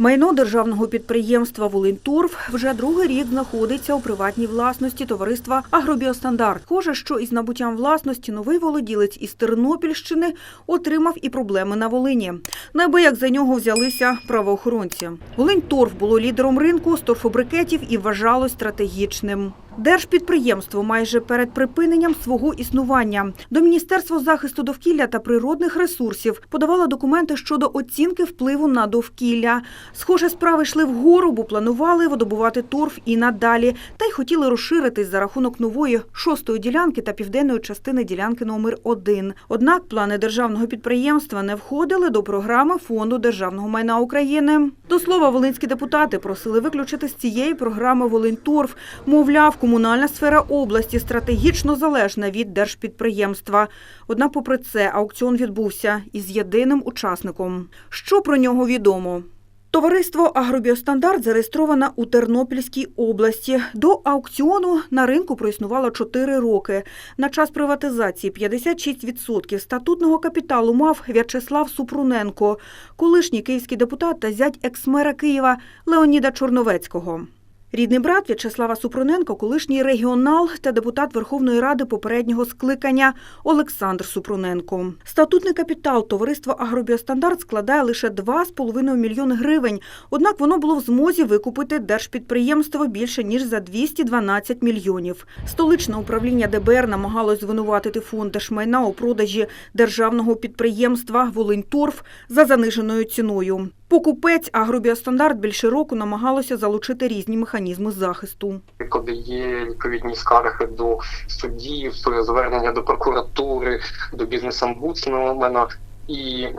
Майно державного підприємства «Волиньторф» вже другий рік знаходиться у приватній власності товариства «Агробіостандарт». Схоже, що із набуттям власності новий володілець із Тернопільщини отримав і проблеми на Волині. Неабияк за нього взялися правоохоронці. «Волиньторф» було лідером ринку з торфобрикетів і вважалось стратегічним. Держпідприємство майже перед припиненням свого існування до Міністерства захисту довкілля та природних ресурсів подавало документи щодо оцінки впливу на довкілля. Схоже, справи йшли вгору, бо планували видобувати торф і надалі, та й хотіли розширитись за рахунок нової шостої ділянки та південної частини ділянки номер 1 Однак плани державного підприємства не входили до програми Фонду державного майна України. До слова, волинські депутати просили виключити з цієї програми Волиньторф. Мовляв, комунальна сфера області стратегічно залежна від держпідприємства. Однак, попри це, аукціон відбувся із єдиним учасником. Що про нього відомо? Товариство «Агробіостандарт» зареєстровано у Тернопільській області. До аукціону на ринку проіснувало 4 роки. На час приватизації 56% статутного капіталу мав В'ячеслав Супруненко, колишній київський депутат та зять екс-мера Києва Леоніда Чорновецького. Рідний брат В'ячеслава Супруненко, колишній регіонал та депутат Верховної Ради попереднього скликання Олександр Супруненко. Статутний капітал товариства «Агробіостандарт» складає лише 2,5 мільйони гривень, однак воно було в змозі викупити держпідприємство більше, ніж за 212 мільйонів. Столичне управління ДБР намагалось звинуватити фонд держмайна у продажі державного підприємства «Волиньторф» за заниженою ціною. Покупець «Агробіостандарт» більше року намагалося залучити різні механізми захисту. коли є відповідні скарги до суддів, звернення до прокуратури, до бізнес-омбудсмена. І е,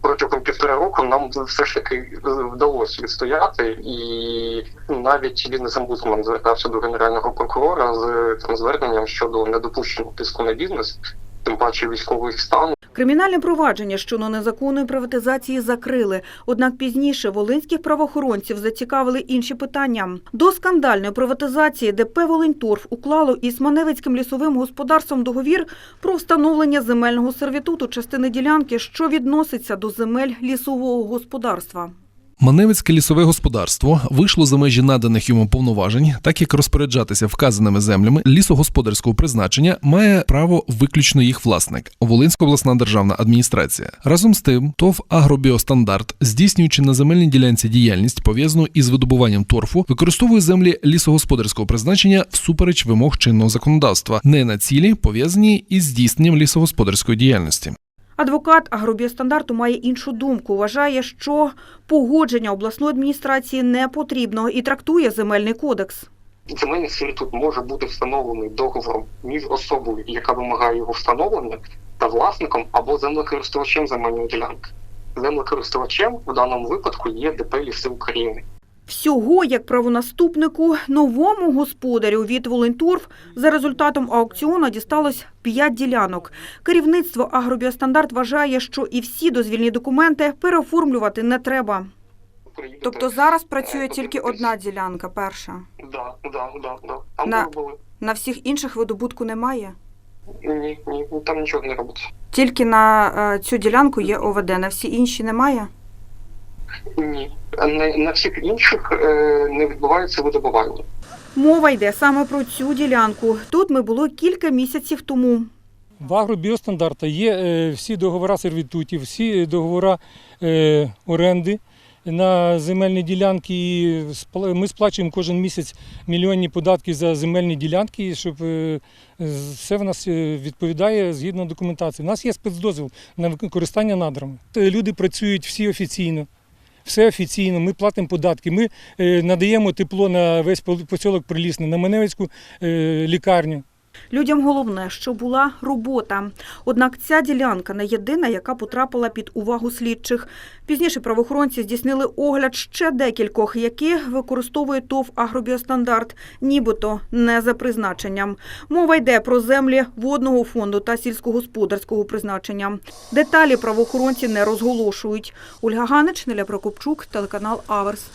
протягом півтора року нам все ж таки вдалося відстояти, і ну, навіть бізнес-омбудсмен звертався до генерального прокурора з зверненням щодо недопущення тиску на бізнес, тим паче військовий стан. Кримінальне провадження щодо незаконної приватизації закрили. Однак пізніше волинських правоохоронців зацікавили інші питання. До скандальної приватизації ДП «Волиньторф» уклало із Маневицьким лісовим господарством договір про встановлення земельного сервітуту частини ділянки, що відноситься до земель лісового господарства. Маневицьке лісове господарство вийшло за межі наданих йому повноважень, так як розпоряджатися вказаними землями лісогосподарського призначення має право виключно їх власник Волинська обласна державна адміністрація. Разом з тим, ТОВ Агробіостандарт, здійснюючи на земельній ділянці діяльність пов'язану із видобуванням торфу, використовує землі лісогосподарського призначення всупереч вимог чинного законодавства, не на цілі пов'язані із здійсненням лісогосподарської діяльності. Адвокат агробіостандарту має іншу думку. Вважає, що погодження обласної адміністрації не потрібно і трактує земельний кодекс. Земельний сервітут може бути встановлений договором між особою, яка вимагає його встановлення, та власником або землекористувачем земельної ділянки. Землекористувачем в даному випадку є ДП «Ліси України. Всього як правонаступнику новому господарю від Волиньторф за результатом аукціону дісталось 5 ділянок. Керівництво Агробіостандарт вважає, що і всі дозвільні документи переоформлювати не треба. Тобто зараз працює тільки одна ділянка, перша. Да, да, да, да. На- На всіх інших видобутку немає. Ні, ні, там нічого не робиться. Тільки на е, цю ділянку є ОВД, на всі інші немає. Ні. На, на всіх інших е, не відбувається видобування. Мова йде саме про цю ділянку. Тут ми було кілька місяців тому. В агробіостандарта є е, всі договори сервітутів, всі договори е, оренди на земельні ділянки. І ми сплачуємо кожен місяць мільйонні податки за земельні ділянки, щоб е, все в нас е, відповідає згідно документації. У нас є спецдозвіл на використання надрами. Е, Люди працюють всі офіційно. Все офіційно, ми платимо податки, ми е, надаємо тепло на весь поселок Прилісне, на Маневицьку е, лікарню. Людям головне, що була робота. Однак ця ділянка не єдина, яка потрапила під увагу слідчих. Пізніше правоохоронці здійснили огляд ще декількох, які використовує ТОВ «Агробіостандарт», нібито не за призначенням. Мова йде про землі водного фонду та сільськогосподарського призначення. Деталі правоохоронці не розголошують. Ольга Ганич, Неля Прокопчук, телеканал Аверс.